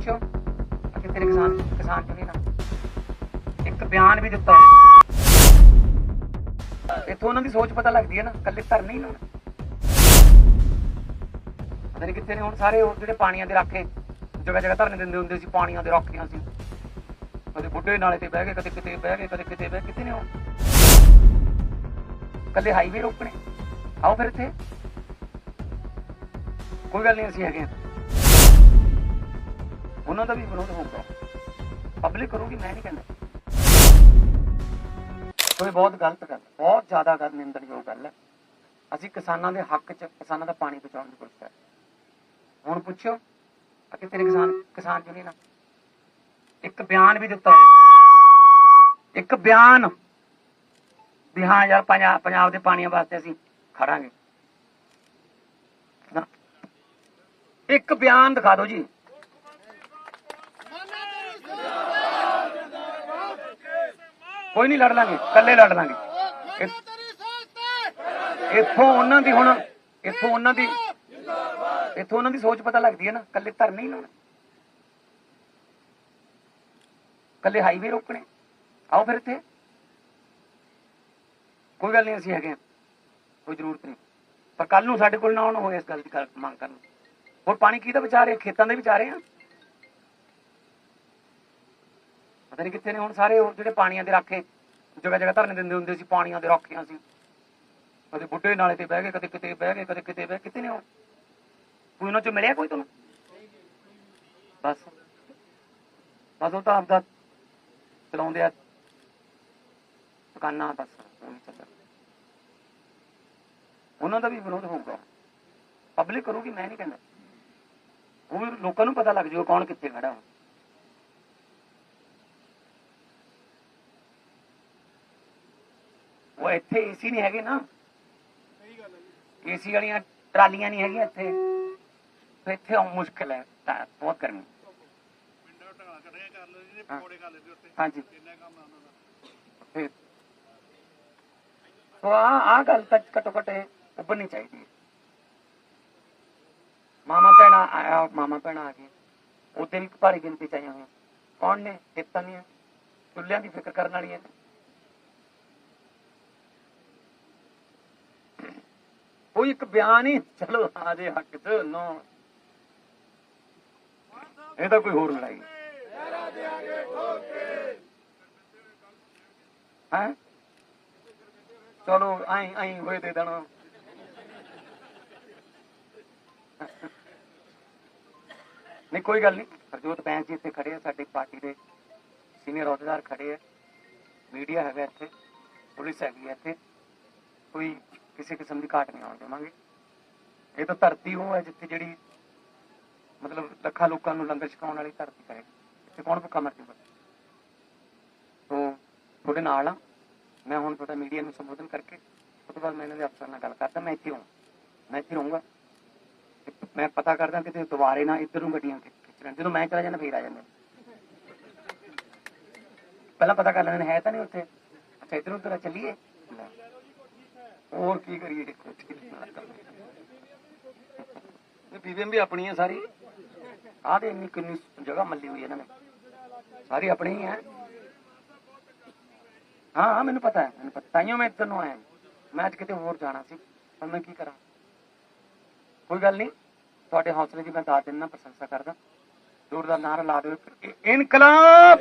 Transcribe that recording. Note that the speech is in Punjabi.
ਪੁੱਛੋ। ਕਿ ਤੇਰੇ ਕਿਸਾਨ ਕਿਸਾਨ ਚੁਣੀ ਨਾ। ਇੱਕ ਬਿਆਨ ਵੀ ਦਿੱਤਾ। ਉਹਨੇ ਇੱਥੋਂ ਉਹਨਾਂ ਦੀ ਸੋਚ ਪਤਾ ਲੱਗਦੀ ਹੈ ਨਾ ਕੱਲੇ ਧਰਨੇ ਹੀ ਨਾ ਪਤਾ ਨਹੀਂ ਕਿੱਥੇ ਨੇ ਹੁਣ ਸਾਰੇ ਉਹ ਜਿਹੜੇ ਪਾਣੀਆਂ ਦੇ ਰਾਖੇ ਜਗ੍ਹਾ ਜਗ੍ਹਾ ਧਰਨੇ ਦਿੰਦੇ ਹੁੰਦੇ ਸੀ, ਪਾਣੀਆਂ ਦੇ ਰਾਖੀਆਂ ਸੀ। ਕਦੇ ਬੁੱਢੇ ਨਾਲੇ ਤੇ ਬਹਿ ਗਏ, ਕਦੇ ਕਿਤੇ ਬਹਿ ਗਏ, ਕਦੇ ਕਿਤੇ ਬਹਿ ਗਏ ਕਿੱਥੇ ਨੇ ਉਹ ਕੱਲੇ ਹਾਈਵੇ ਰੋਕਣੇ। ਆਓ ਫਿਰ ਇੱਥੇ। ਕੋਈ ਗੱਲ ਨਹੀਂ ਅਸੀਂ ਹੈਗੇ ਹਾਂ। ਉਹਨਾਂ ਦਾ ਵੀ ਵਿਰੋਧ ਹੋਊਗਾ। ਪਬਲਿਕ ਕਰੂਗੀ, ਮੈਂ ਨਹੀਂ ਕਹਿੰਦਾ। ਕੋਈ ਬਹੁਤ ਗਲਤ ਗੱਲ, ਬਹੁਤ ਜ਼ਿਆਦਾ ਗੱਲ, ਨਿੰਦਣਯੋਗ ਗੱਲ ਹੈ। ਅਸੀਂ ਕਿਸਾਨਾਂ ਦੇ ਹੱਕ 'ਚ, ਕਿਸਾਨਾਂ ਦਾ ਪਾਣੀ ਬਚਾਉਣ ਦੀ ਕੋਸ਼ਿਸ਼ ਕਰ ਹੁਣ ਪੁੱਛੋ ਕਿ ਤੇਰੇ ਕਿਸਾਨ ਕਿਸਾਨ ਚੁਣੀ ਇੱਕ ਬਿਆਨ ਵੀ ਦਿੱਤਾ ਉਹਨੇ ਇੱਕ ਬਿਆਨ। ਵੀ ਹਾਂ ਯਾਰ ਪੰਜਾਬ ਪੰਜਾਬ ਦੇ ਪਾਣੀਆਂ ਵਾਸਤੇ ਅਸੀਂ ਖੜਾਂਗੇ। ਇੱਕ ਬਿਆਨ ਦਿਖਾ ਦਿਓ ਜੀ। ਕੋਈ ਨਹੀਂ ਲੜ ਲਾਂਗੇ ਇਕੱਲੇ ਲੜ ਲਾਂਗੇ। ਇੱਥੋਂ ਉਹਨਾਂ ਦੀ ਹੁਣ ਇੱਥੋਂ ਉਹਨਾਂ ਦੀ ਇੱਥੋਂ ਉਹਨਾਂ ਦੀ ਸੋਚ ਪਤਾ ਲੱਗਦੀ ਹੈ ਨਾ ਇਕੱਲੇ ਧਰਨੇ ਹੀ ਲਾਉਣੇ ਇਕੱਲੇ ਹਾਈਵੇ ਰੋਕਣੇ। ਆਓ ਫਿਰ ਇੱਥੇ। ਕੋਈ ਗੱਲ ਨਹੀਂ ਅਸੀਂ ਹੈਗੇ। ਕੋਈ ਜ਼ਰੂਰਤ ਨਹੀਂ। ਪਰ ਕੱਲ ਨੂੰ ਸਾਡੇ ਕੋਲ ਨਾ ਆਉਣ ਹੋਏ ਇਸ ਗੱਲ ਦੀ ਮੰਗ ਕਰਨ ਹੋਰ ਪਾਣੀ ਕਿਹਦਾ ਵਿਚਾਰ ਹੈ ਖੇਤਾਂ ਦੇ ਵਿਚਾਰੇ ਆ ਪਤਾ ਨਹੀਂ ਕਿੱਥੇ ਨੇ, ਹੁਣ ਸਾਰੇ ਉਹ ਜਿਹੜੇ ਪਾਣੀਆਂ ਦੇ ਰਾਖੇ ਜਗ੍ਹਾ ਜਗ੍ਹਾ ਧਰਨੇ ਦਿੰਦੇ ਹੁੰਦੇ ਸੀ, ਪਾਣੀਆਂ ਦੇ ਰਾਖੀਆਂ ਸੀ। ਕਦੇ ਬੁੱਢੇ ਨਾਲੇ ਤੇ ਬਹਿ ਗਏ, ਕਦੇ ਕਿਤੇ ਬਹਿ ਗਏ, ਕਦੇ ਕਿਤੇ ਬਹਿ ਕਿਤੇ ਨੇ ਉਹ? ਕੋਈ ਉਹਨਾਂ ਚੋਂ ਮਿਲਿਆ ਕੋਈ ਤੁਹਾਨੂੰ? ਬਸ। ਬਸ ਉਹ ਤਾਂ ਆਪਦਾ ਚਲਾਉਂਦੇ ਆ। ਦੁਕਾਨਾਂ, ਬਸ। ਉਹਨਾਂ ਦਾ ਵੀ ਵਿਰੋਧ ਹੋਊਗਾ। ਪਬਲਿਕ ਕਰੂਗੀ, ਮੈਂ ਨਹੀਂ ਕਹਿੰਦਾ। ਉਹ ਲੋਕਾਂ ਨੂੰ ਪਤਾ ਲੱਗ ਜਾਊਗਾ ਕੌਣ ਕਿੱਥੇ ਖੜਾ। ਹੋ ਉਹ ਇੱਥੇ ਏਸੀ ਨਹੀਂ ਹੈਗੇ ਨਾ। ਏਸੀ ਵਾਲੀਆਂ ਟਰਾਲੀਆਂ ਨਹੀਂ ਹੈਗੀਆਂ ਇੱਥੇ। ਤੇ ਇੱਥੇ ਉਹ ਮੁਸ਼ਕਲ ਹੈ ਬਹੁਤ ਗਰਮੀ। ਪਿੰਡਾਂ ਢਾਲਾ ਕੱਢਿਆ ਕਰ ਲਓ ਜੀ ਪਕੌੜੇ ਖਾ ਲੈਂਦੇ ਉੱਤੇ ਹਾਂਜੀ। ਇੰਨਾ ਕੰਮ ਆ ਉਹਨਾਂ ਦਾ ਸੋ ਆ ਆ ਗੱਲ ਤੱਕ ਘੱਟੋ ਘੱਟ ਇਹ ਉੱਭਰਨੀ ਚਾਹੀਦੀ ਮਾਮਾ ਭੈਣਾ ਆਇਆ, ਮਾਮਾ ਭੈਣਾ ਆ ਗਏ। ਉਹਦੇ ਵੀ ਭਾਰੀ ਗਿਣਤੀ ਚ ਆਈਆਂ ਹੋਈਆਂ। ਕੌਣ ਨੇ? ਇਹ ਤਾਂ ਨਹੀਂ ਚੁੱਲ੍ਹਿਆਂ ਦੀ ਫਿਕਰ ਕਰਨ ਵਾਲੀਆਂ ਨੇ। ਕੋਈ ਇੱਕ ਬਿਆਨ ਹੀ, ਚਲੋ ਆ ਜੇ ਹੱਕ ਚ, ਨੋ। ਇਹ ਤਾਂ ਕੋਈ ਹੋਰ ਲੜਾਈ ਹੈ? ਚਲੋ ਆਈ ਆਈ ਹੋਏ ਦੇ ਦੇਣਾ। ਨਹੀਂ, ਕੋਈ ਗੱਲ ਨਹੀਂ। ਹਰਜੋਤ ਬੈਂਸ ਜੀ ਇੱਥੇ ਖੜੇ ਆ, ਸਾਡੀ ਪਾਰਟੀ ਦੇ ਸੀਨੀਅਰ ਅਹੁਦੇਦਾਰ ਖੜੇ ਆ। ਮੀਡੀਆ ਹੈਗਾ ਇੱਥੇ, ਪੁਲਿਸ ਹੈਗੀ ਹੈ ਇੱਥੇ। ਕੋਈ ਕਿਸੇ ਕਿਸਮ ਦੀ ਘਾਟ ਨਹੀਂ ਆਉਣ ਦੇਵਾਂਗੇ। ਇਹ ਤਾਂ ਧਰਤੀ ਉਹ ਹੈ ਜਿੱਥੇ ਜਿਹੜੀ ਮਤਲਬ ਲੱਖਾਂ ਲੋਕਾਂ ਨੂੰ ਲੰਗਰ ਛਕਾਉਣ ਵਾਲੀ ਧਰਤੀ ਹੈ। ਇੱਥੇ ਕੌਣ ਭੁੱਖਾ ਮਰ ਜੂਗਾ? ਤੋ ਤੁਹਾਡੇ ਨਾਲ ਆ। ਮੈਂ ਹੁਣ ਤੁਹਾਡਾ ਮੀਡੀਆ ਨੂੰ ਸੰਬੋਧਨ ਕਰਕੇ ਉਸ ਤੋਂ ਬਾਅਦ ਮੈਂ ਇਹਨਾਂ ਦੇ ਅਫਸਰ ਨਾਲ ਗੱਲ ਕਰਦਾ। ਮੈਂ ਇੱਥੇ ਹਾਂ ਮੈਂ ਇੱਥੇ ਰਹੂੰਗਾ। ਮੈਂ ਪਤਾ ਕਰਦਾ ਕਿ ਦੁਬਾਰੇ ਨਾ ਇੱਧਰ ਨੂੰ ਗੱਡੀਆਂ ਖਿ- ਜਦੋਂ ਮੈਂ ਚਲਾ ਜਾਂਦਾ ਫੇਰ ਆ ਜਾਂਦੇ। ਪਹਿਲਾਂ ਪਤਾ ਕਰ ਲੈਣਾ ਹੈ ਤਾਂ ਨਹੀਂ ਉੱਥੇ। ਅੱਛਾ ਇੱਧਰ ਉੱਧਰ ਆ, ਚੱਲੀਏ। ਹੋਰ ਕੀ ਕਰੀਏ? ਦੇਖੋ ਵੀ ਆਪਣੀ ਸਾਰੀ। ਆਹ ਦੇ ਇੰਨੀ ਕਿੰਨੀ ਜਗ੍ਹਾ ਮੱਲੀ ਹੋਈ ਇਹਨਾਂ ਨੇ। ਸਾਰੀ ਆਪਣੀ ਹੀ। ਹੈ, ਹਾਂ ਹਾਂ ਮੈਨੂੰ ਪਤਾ ਹੈ, ਮੈਨੂੰ ਪਤਾ। ਤਾਈਓ ਮੈਂ ਇੱਧਰ ਨੂੰ ਆਇਆ। ਮੈਂ ਅੱਜ ਕਿਤੇ ਹੋਰ ਜਾਣਾ ਸੀ। ਪਰ ਮੈਂ ਕੀ ਕਰਾਂ? ਕੋਈ ਗੱਲ ਨਹੀਂ। ਤੁਹਾਡੇ ਹੌਸਲੇ ਦੀ ਮੈਂ ਦਾਤ ਦਿੰਦਾ, ਪ੍ਰਸ਼ੰਸਾ ਕਰਦਾ। ਜ਼ੋਰਦਾਰ ਨਾਰਾ ਲਾ ਦਿਓ। ਇ- ਇਨਕਲਾਬ!